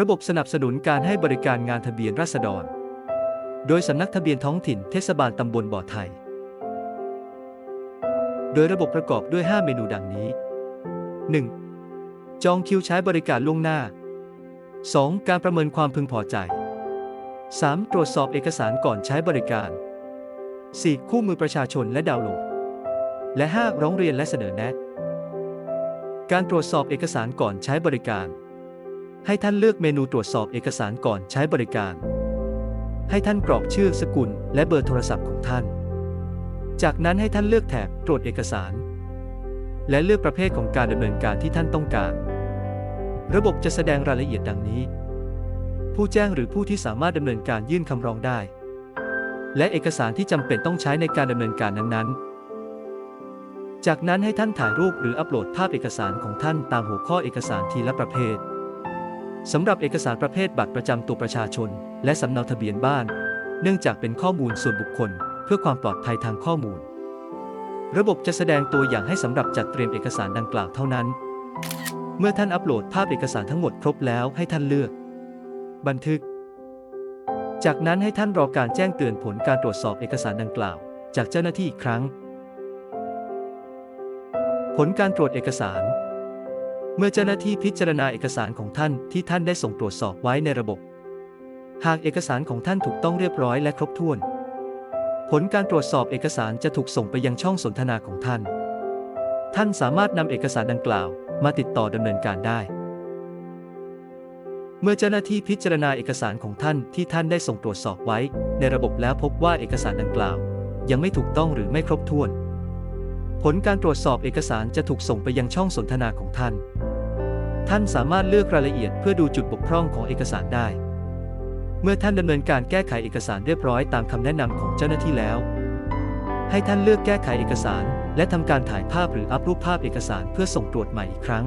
ระบบสนับสนุนการให้บริการงานทะเบียนราษฎร โดยสำนักทะเบียนท้องถิ่นเทศบาลตำบลบ่อไทย โดยระบบประกอบด้วย 5 เมนูดังนี้ 1. จองคิวใช้บริการล่วงหน้า 2. การประเมินความพึงพอใจ 3. ตรวจสอบเอกสารก่อนใช้บริการ 4. คู่มือประชาชนและดาวน์โหลด และ 5. ร้องเรียนและเสนอแนะ การตรวจสอบเอกสารก่อนใช้บริการ ให้ท่านเลือกเมนูตรวจสอบเอกสารก่อนใช้บริการ ให้ท่านกรอกชื่อสกุล และเบอร์โทรศัพท์ของท่าน จากนั้นให้ท่านเลือกแถบตรวจเอกสาร และเลือกประเภทของการดำเนินการที่ท่านต้องการ ระบบจะแสดงรายละเอียดดังนี้ ผู้แจ้งหรือผู้ที่สามารถดำเนินการยื่นคำร้องได้ และเอกสารที่จำเป็นต้องใช้ในการดำเนินการนั้นๆจากนั้นให้ท่านถ่ายรูปหรืออัปโหลดภาพเอกสารของท่านตามหัวข้อเอกสารทีละประเภท สำหรับเอกสารประเภทบัตรประจำตัวประชาชน และสำเนาทะเบียนบ้าน เนื่องจากเป็นข้อมูลส่วนบุคคล เพื่อความปลอดภัยทางข้อมูล ระบบจะแสดงตัวอย่างให้สำหรับจัดเตรียมเอกสารดังกล่าวเท่านั้น เมื่อท่านอัปโหลดภาพเอกสารทั้งหมดครบแล้วให้ท่านเลือก บันทึก จากนั้นให้ท่านรอการแจ้งเตือนผลการตรวจสอบเอกสารดังกล่าว จากเจ้าหน้าที่อีกครั้ง ผลการตรวจเอกสาร เมื่อเจ้าหน้าที่พิจารณาเอกสารของท่านที่ท่านได้ส่งตรวจสอบไว้ในระบบ หากเอกสารของท่านถูกต้องเรียบร้อยและครบถ้วน ผลการตรวจสอบเอกสารจะถูกส่งไปยังช่องสนทนาของท่าน ท่านสามารถนำเอกสารดังกล่าวมาติดต่อดำเนินการได้ เมื่อเจ้าหน้าที่พิจารณาเอกสารของท่านที่ท่านได้ส่งตรวจสอบไว้ ในระบบแล้วพบว่าเอกสารดังกล่าว ยังไม่ถูกต้องหรือไม่ครบถ้วน ผลการตรวจสอบเอกสารจะถูกส่งไปยังช่องสนทนาของท่าน ท่านสามารถเลือกรายละเอียดเพื่อดูจุดบกพร่องของเอกสารได้ เมื่อท่านดำเนินการแก้ไขเอกสารเรียบร้อยตามคำแนะนำของเจ้าหน้าที่แล้ว ให้ท่านเลือกแก้ไขเอกสาร และทำการถ่ายภาพหรืออัพรูปภาพเอกสารเพื่อส่งตรวจใหม่อีกครั้ง